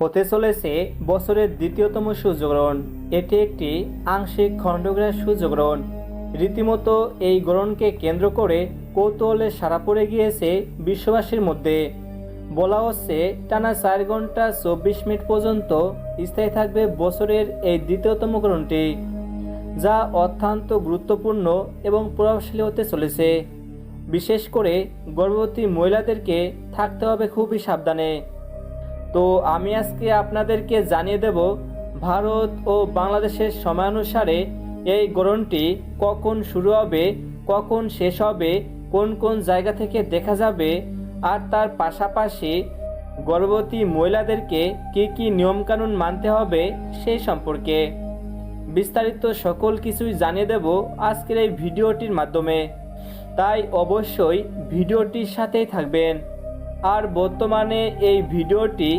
হতে চলেছে বছরের দ্বিতীয়তম সূর্যগ্রহণ এটি একটি আংশিক খণ্ডগ্রাস সূর্যগ্রহণ রীতিমতো এই গ্রহণকে কেন্দ্র করে কৌতূহলে সারা পড়ে গিয়েছে বিশ্ববাসীর মধ্যে। বলা হচ্ছে, টানা চার ঘণ্টা চব্বিশ মিনিট পর্যন্ত স্থায়ী থাকবে বছরের এই দ্বিতীয়তম গ্রহণটি, যা অত্যন্ত গুরুত্বপূর্ণ এবং প্রভাবশালী হতে চলেছে। বিশেষ করে গর্ভবতী মহিলাদেরকে থাকতে হবে খুবই সাবধানে। তো আমি আজকে আপনাদেরকে জানিয়ে দেব, ভারত ও বাংলাদেশের সময়ানুসারে এই গ্রহণটি কখন শুরু হবে, কখন শেষ হবে, কোন কোন জায়গা থেকে দেখা যাবে, আর তার পাশাপাশি গর্ভবতী মহিলাদেরকে কী কী নিয়মকানুন মানতে হবে সেই সম্পর্কে। বিস্তারিত সকল কিছুই জানিয়ে দেব আজকের এই ভিডিওটির মাধ্যমে। তাই অবশ্যই ভিডিওটির সাথেই থাকবেন। আর বর্তমানে এই ভিডিওটি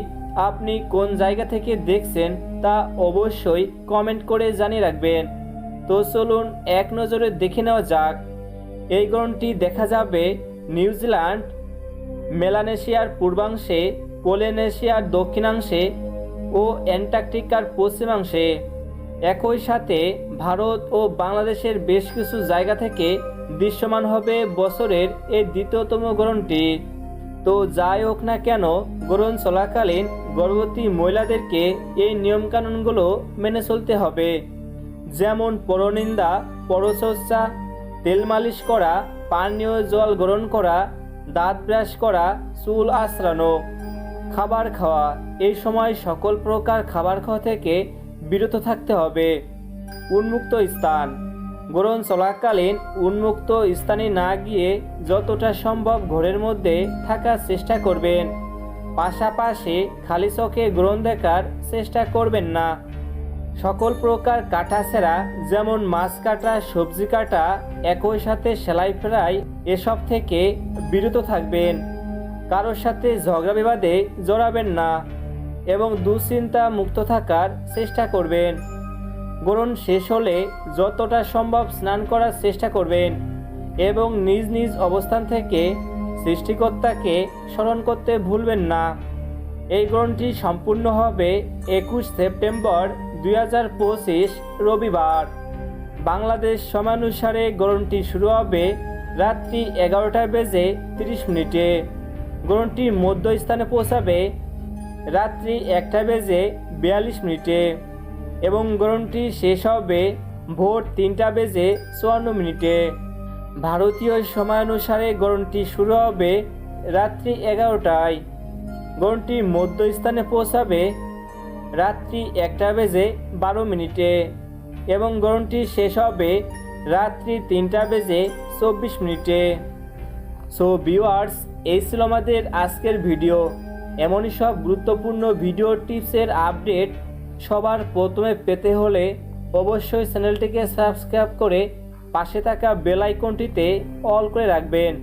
আপনি কোন জায়গা থেকে দেখছেন তা অবশ্যই কমেন্ট করে জানিয়ে রাখবেন। তো চলুন এক নজরে দেখে নেওয়া যাক। এই গ্রহণটি দেখা যাবে নিউজিল্যান্ড, মেলানেশিয়ার পূর্বাংশে, পোলেনেশিয়ার দক্ষিণাংশে ও অ্যান্টার্কটিকার পশ্চিমাংশে। একই সাথে ভারত ও বাংলাদেশের বেশ কিছু জায়গা থেকে দৃশ্যমান হবে বছরের এই দ্বিতীয়তম গ্রহণটি তো যাই হোক না কেন গ্রহণ চলাকালীন গর্ভবতী মহিলাদেরকে এই নিয়মকানুনগুলো মেনে চলতে হবে। যেমন পরনিন্দা, পরচর্চা, তেল মালিশ করা, পানীয় জল গ্রহণ করা, দাঁত ব্রাশ করা, চুল আঁচড়ানো, খাবার খাওয়া। এই সময় সকল প্রকার খাবার খাওয়া থেকে বিরত থাকতে হবে। উন্মুক্ত স্থান। গ্রহণ চলাকালীন উন্মুক্ত স্থানে না গিয়ে যতটা সম্ভব ঘরের মধ্যে থাকার চেষ্টা করবেন। পাশাপাশি খালি চোখে গ্রহণ দেখার চেষ্টা করবেন না। সকল প্রকার কাটাছেড়া যেমন মাছ কাটা, সবজি কাটা, একই সাথে সেলাই ফেরাই এসব থেকে বিরত থাকবেন। কারোর সাথে ঝগড়া বিবাদে জড়াবেন না এবং দুশ্চিন্তা মুক্ত থাকার চেষ্টা করবেন। গ্রহণ শেষ হলে যতটা সম্ভব স্নান করার চেষ্টা করবেন এবং নিজ নিজ অবস্থান থেকে সৃষ্টিকর্তাকে স্মরণ করতে ভুলবেন না। এই গ্রহণটি সম্পূর্ণ হবে একুশ সেপ্টেম্বর দুই হাজার পঁচিশ রবিবার। বাংলাদেশ সময়ানুসারে গ্রহণটি শুরু হবে রাত্রি এগারোটা বেজে তিরিশ মিনিটে। গ্রহণটি মধ্যস্থানে পৌঁছাবে রাত্রি একটা বেজে বিয়াল্লিশ মিনিটে। এবং গ্রহণটি শেষ হবে ভোর তিনটা বেজে চুয়ান্ন মিনিটে। ভারতীয় সময়ানুসারে গ্রহণটি শুরু হবে রাত্রি এগারোটায়। গ্রহণটি মধ্যস্থানে পৌঁছাবে রাত্রি একটা বেজে বারো মিনিটে এবং গ্রহণটি শেষ হবে রাত্রি তিনটা বেজে চব্বিশ মিনিটে। সো ভিউয়ার্স এই ছিল আমাদের আজকের ভিডিও। এমনই সব গুরুত্বপূর্ণ ভিডিও টিপসের আপডেট সবার প্রথমে পেতে হলে অবশ্যই চ্যানেলটিকে সাবস্ক্রাইব করে পাশে থাকা বেল আইকনটিতে অল করে রাখবেন।